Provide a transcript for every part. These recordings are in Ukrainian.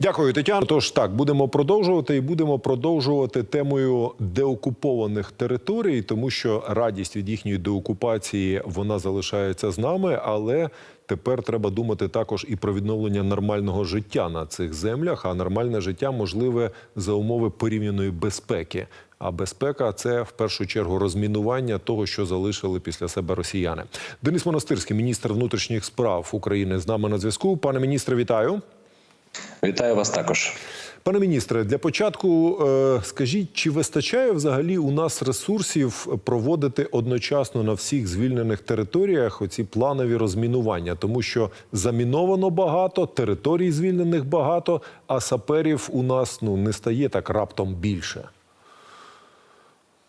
Дякую, Тетяно. Тож так, будемо продовжувати і будемо продовжувати темою деокупованих територій, тому що радість від їхньої деокупації вона залишається з нами, але тепер треба думати також і про відновлення нормального життя на цих землях. А нормальне життя можливе за умови порівняної безпеки. А безпека це в першу чергу розмінування того, що залишили після себе росіяни. Денис Монастирський, міністр внутрішніх справ України, з нами на зв'язку. Пане міністре, вітаю. Вітаю вас також. Пане міністре, для початку е, скажіть, чи вистачає взагалі у нас ресурсів проводити одночасно на всіх звільнених територіях оці планові розмінування, тому що заміновано багато, територій звільнених багато, а саперів у нас ну не стає так раптом більше.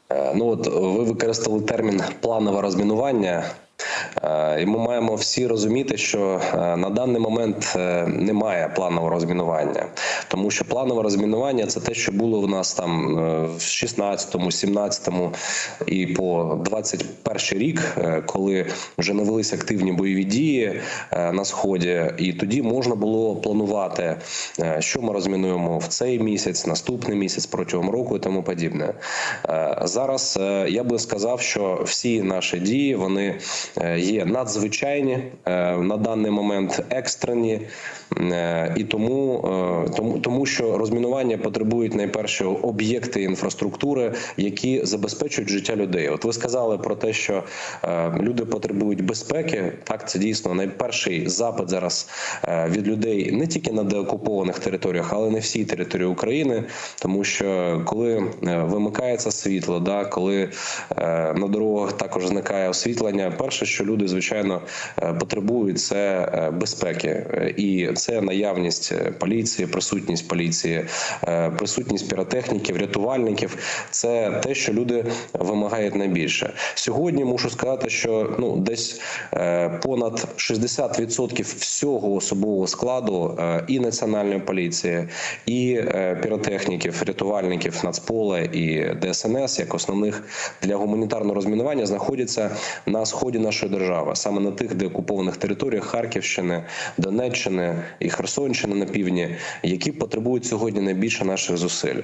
Е, Ну от ви використали термін планове розмінування. Е, І ми маємо всі розуміти, що е, на даний момент е, немає планового розмінування, тому що планове розмінування це те, що було в нас там в 16-му, 17-му і по 21 рік, коли вже не велись активні бойові дії на сході, і тоді можна було планувати, що ми розмінуємо в цей місяць, наступний місяць протягом року і тому подібне. Зараз я би сказав, що всі наші дії вони є надзвичайні е, на даний момент екстрені, е, і тому, е, тому, тому що розмінування потребують найперше об'єкти інфраструктури, які забезпечують життя людей. От ви сказали про те, що е, люди потребують безпеки. Так, це дійсно найперший запит зараз е, від людей не тільки на деокупованих територіях, але й на всій території України, тому що коли е, вимикається світло, да коли е, на дорогах також зникає освітлення, перше, що люди звичайно е, потребують, це е, безпеки, Е, і це наявність поліції, присутність поліції, присутність піротехніків, рятувальників. Це те, що люди вимагають найбільше. Сьогодні мушу сказати, що ну десь понад 60% всього особового складу і національної поліції, і піротехніків, рятувальників Нацпола і ДСНС, як основних для гуманітарного розмінування, знаходяться на сході нашої держави, саме на тих деокупованих територіях Харківщини, Донеччини і Херсонщини на півдні, які потребують сьогодні найбільше наших зусиль.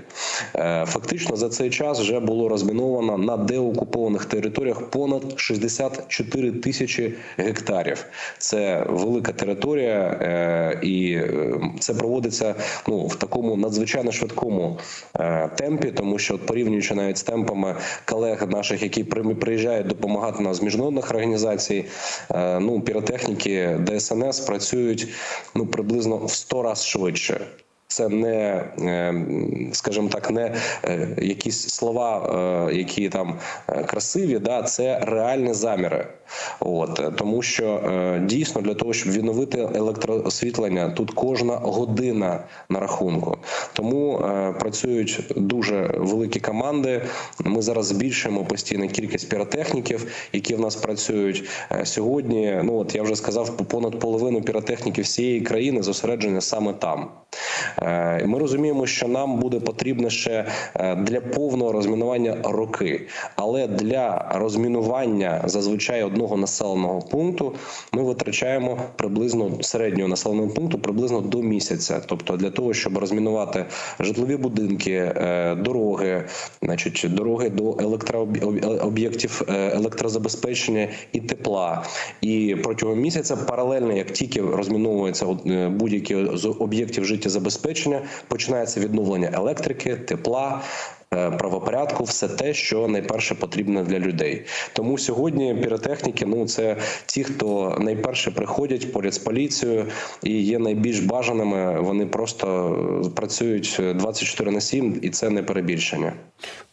Е, Фактично за цей час вже було розміновано на деокупованих територіях понад 64 тисячі гектарів. Це велика територія, е, і е, це проводиться ну в такому надзвичайно швидкому темпі, тому що порівнюючи навіть з темпами колег наших, які при- приїжджають допомагати нам з міжнародних організацій, е, ну піротехніки ДСНС працюють ну приблизно в 100 разів швидше. Це не, е, скажімо так, не е, якісь слова, е, які там красиві, да, це реальні заміри. От тому, що дійсно для того, щоб відновити електроосвітлення, тут кожна година на рахунку. Тому працюють дуже великі команди. Ми зараз збільшуємо постійно кількість піротехніків, які в нас працюють сьогодні. Ну от я вже сказав, понад половину піротехніків всієї країни зосереджені саме там. Е, Ми розуміємо, що нам буде потрібно ще е, для повного розмінування роки, але для розмінування зазвичай одного населеного пункту ми витрачаємо приблизно середнього населеного пункту приблизно до місяця. Тобто для того, щоб розмінувати житлові будинки, е, дороги, значить дороги до електрооб'єктів електрозабезпечення і тепла. І протягом місяця паралельно, як тільки розміновується е, будь-які з об'єктів життєзабезпечення, починається відновлення електрики, тепла. е, Правопорядку, все те, що найперше потрібно для людей. Тому сьогодні піротехніки ну це ті, хто найперше приходять поряд з поліцією і є найбільш бажаними. Вони просто працюють 24 на 7, і це не перебільшення.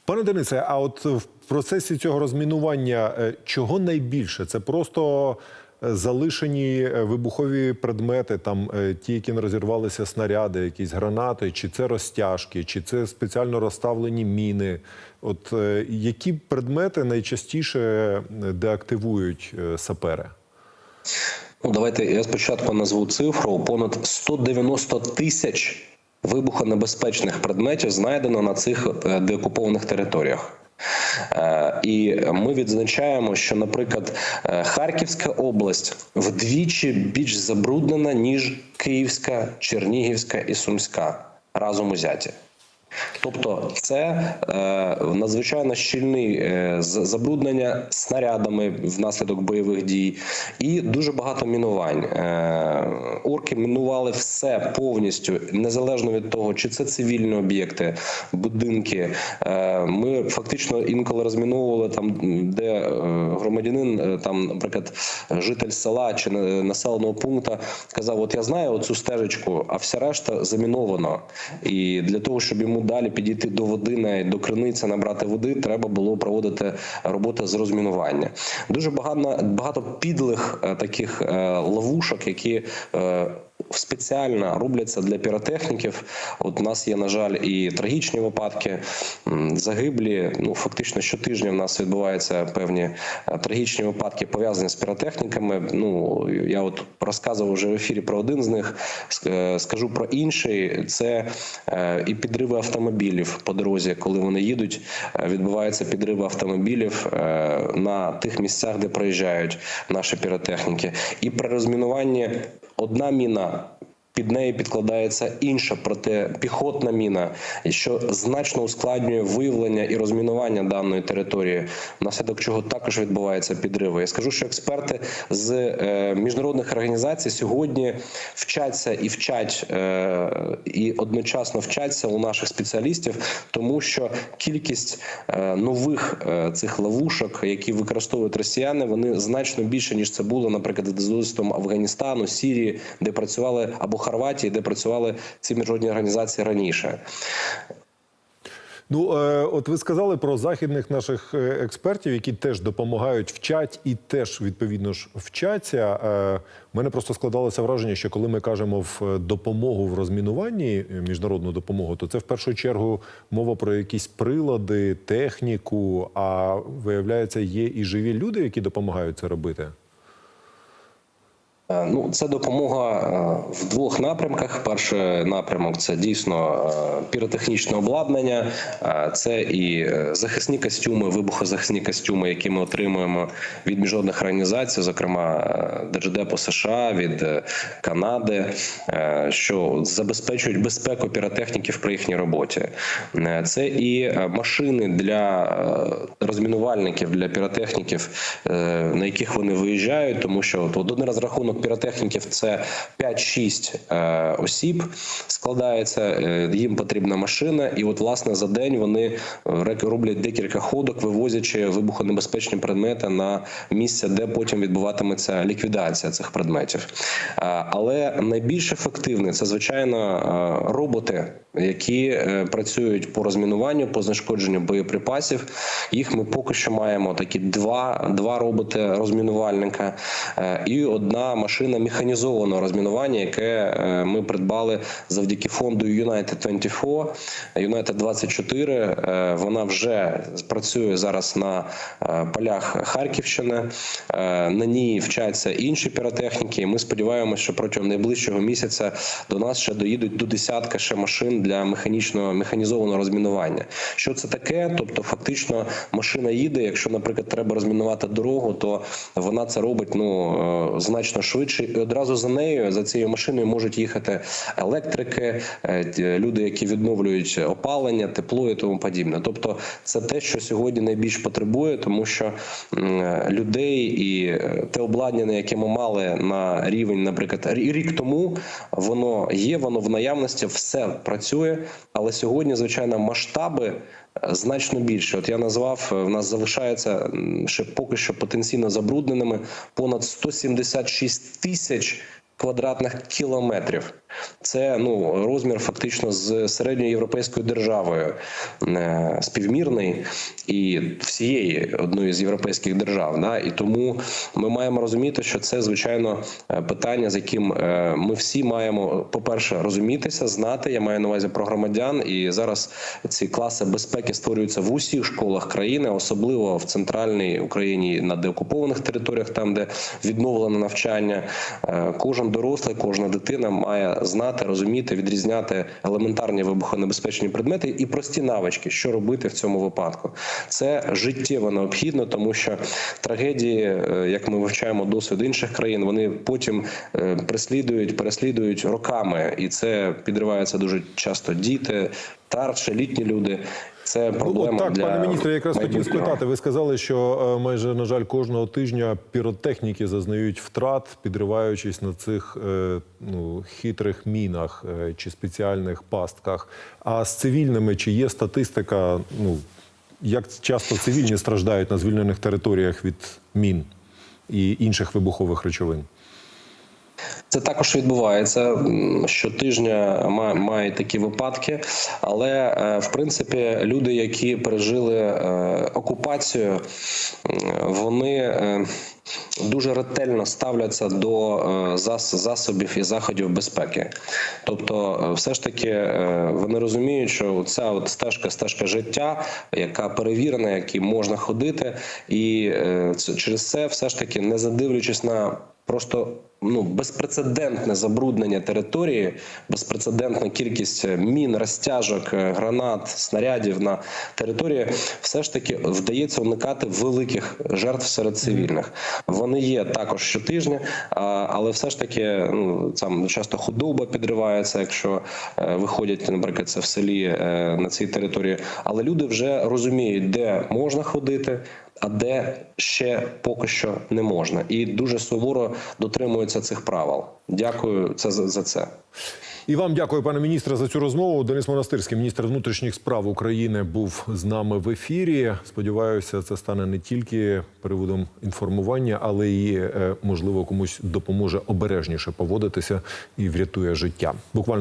Пане Денисе, а от в процесі цього розмінування е, чого найбільше? Це просто е, залишені е, вибухові предмети, там ті, які не розірвалися снаряди, якісь гранати, чи це розтяжки, чи це спеціально розставлені міни. От які предмети найчастіше деактивують сапери? Ну, давайте я спочатку назву цифру: понад 190 тисяч вибухонебезпечних предметів знайдено на цих е, деокупованих територіях. Е, І ми відзначаємо, що, наприклад, е, Харківська область вдвічі більш забруднена ніж Київська, Чернігівська і Сумська разом узяті. Тобто, це е, надзвичайно щільний е, забруднення снарядами внаслідок бойових дій, і дуже багато мінувань. Е, орки мінували все повністю, незалежно від того, чи це цивільні об'єкти, будинки. Е, ми фактично інколи розміновували там, де е, громадянин, е, там, наприклад, житель села чи населеного пункту казав: От я знаю оцю стежечку, а вся решта заміновано. І для того, щоб йому далі підійти до води, до криниці, набрати води, треба було проводити роботи з розмінування. Дуже багато багато підлих е, таких е, ловушок, які е, спеціально робляться для піротехніків. От у нас є, на жаль, і трагічні випадки, загиблі. Ну фактично щотижня в нас відбуваються певні е, трагічні випадки, пов'язані з піротехніками. Ну я от розказував вже в ефірі про один з них. Е, Скажу про інший. Це е, і підриви автомобілів по дорозі, коли вони їдуть. Відбуваються підриви автомобілів на тих місцях, де проїжджають наші піротехніки. І при розмінуванні одна міна. Під неї підкладається інша протипіхотна міна, що значно ускладнює виявлення і розмінування даної території, внаслідок чого також відбуваються підриви. Я скажу, що експерти з е, міжнародних організацій сьогодні вчаться і вчать е, і одночасно вчаться у наших спеціалістів, тому що кількість е, нових цих ловушок, які використовують росіяни, вони значно більше ніж це було, наприклад, з Афганістану, Сірії, де працювали або Хорватії, де працювали ці міжнародні організації раніше. Ну, е, от ви сказали про західних наших е, експертів, які теж допомагають, вчать і теж відповідно ж вчаться. Е, в мене просто складалося враження, що коли ми кажемо в е, допомогу в розмінуванні, е, міжнародну допомогу, то це в першу чергу мова про якісь прилади, техніку. А виявляється, є і живі люди, які допомагають це робити. Е, Ну, це допомога е, в двох напрямках. Перший напрямок це дійсно е, піротехнічне обладнання, це і захисні костюми, вибухозахисні костюми, які ми отримуємо від міжнародних організацій, зокрема Держдепу США, від Канади, що забезпечують безпеку піротехніків при їхній роботі. Це і машини для розмінувальників, для піротехніків, на яких вони виїжджають, тому що от один розрахунок піротехніків це 5-6 е, осіб складається. е, Їм потрібна машина, і от власне за день вони е, роблять декілька ходок, вивозячи вибухонебезпечні предмети на місце, де потім відбуватиметься ліквідація цих предметів. Але найбільш ефективне це звичайно роботи, які е, працюють по розмінуванню, по знешкодженню боєприпасів. Їх ми поки що маємо такі два, два роботи розмінувальника е, і одна машина механізованого розмінування, яке е, ми придбали завдяки фонду United 24, United 24. Е, Вона вже працює зараз на полях Харківщини. На ній вчаться інші піротехніки. Ми сподіваємося, що протягом найближчого місяця до нас ще доїдуть до десятка ще машин для механічного механізованого розмінування. Що це таке? Тобто, фактично, машина їде. Якщо, наприклад, треба розмінувати дорогу, то вона це робить ну е, значно швидше. І одразу за нею, за цією машиною, можуть їхати електрики, е, люди, які відновлюють опалення, тепло і тому подібне. Тобто, це те, що сьогодні найбільш потребує, тому що людей і е, те обладнання, яке ми мали на рівень, наприклад, рі- рік тому, воно є, воно в наявності, все працює. Але сьогодні, звичайно, масштаби е, значно більше. От я назвав, е, в нас залишається ще поки що потенційно забрудненими понад 176 тисяч квадратних кілометрів. Це ну розмір фактично з середньою європейською державою е, співмірний і всієї одної з європейських держав. Да? І тому ми маємо розуміти, що це звичайно е, питання, з яким е, ми всі маємо, по-перше, розумітися, знати. Я маю на увазі про громадян. І зараз ці класи безпеки створюються в усіх школах країни, особливо в центральній Україні на деокупованих територіях, там де відновлено навчання. Кожен дорослий, кожна дитина має знати, розуміти, відрізняти елементарні вибухонебезпечні предмети і прості навички, що робити в цьому випадку. Це життєво необхідно, тому що трагедії, е, як ми вивчаємо досвід інших країн, вони потім е, преслідують, переслідують роками, і це підривається дуже часто діти, Старше літні люди. Це проблема Ну, так, для пане міністре, я якраз хотів спитати. Ви сказали, що е, майже на жаль кожного тижня піротехніки зазнають втрат, підриваючись на цих е, ну, хитрих мінах е, чи спеціальних пастках. А з цивільними чи є статистика? Ну як часто цивільні страждають на звільнених територіях від мін і інших вибухових речовин? Це також відбувається щотижня. ма- Мають такі випадки, але е, в принципі люди, які пережили е, окупацію, вони е, дуже ретельно ставляться до засобів і заходів безпеки. Тобто, все ж таки вони розуміють, що ця от стежка, стежка життя, яка перевірена, якій можна ходити, і через це все ж таки не задивлячись на просто ну безпрецедентне забруднення території, безпрецедентна кількість е, мін, розтяжок, е, гранат, снарядів на території, все ж таки вдається уникати великих жертв серед цивільних. Вони є також щотижня, але все ж таки ну там часто худоба підривається, якщо е, виходять, наприклад, це в селі на цій території. Але люди вже розуміють, де можна ходити, а де ще поки що не можна, і дуже суворо дотримуються цих правил. Дякую це за, за це. І вам дякую, пане міністре, за цю розмову. Денис Монастирський, міністр внутрішніх справ України, був з нами в ефірі. Сподіваюся, це стане не тільки приводом інформування, але й е, можливо комусь допоможе обережніше поводитися і врятує життя. Буквально.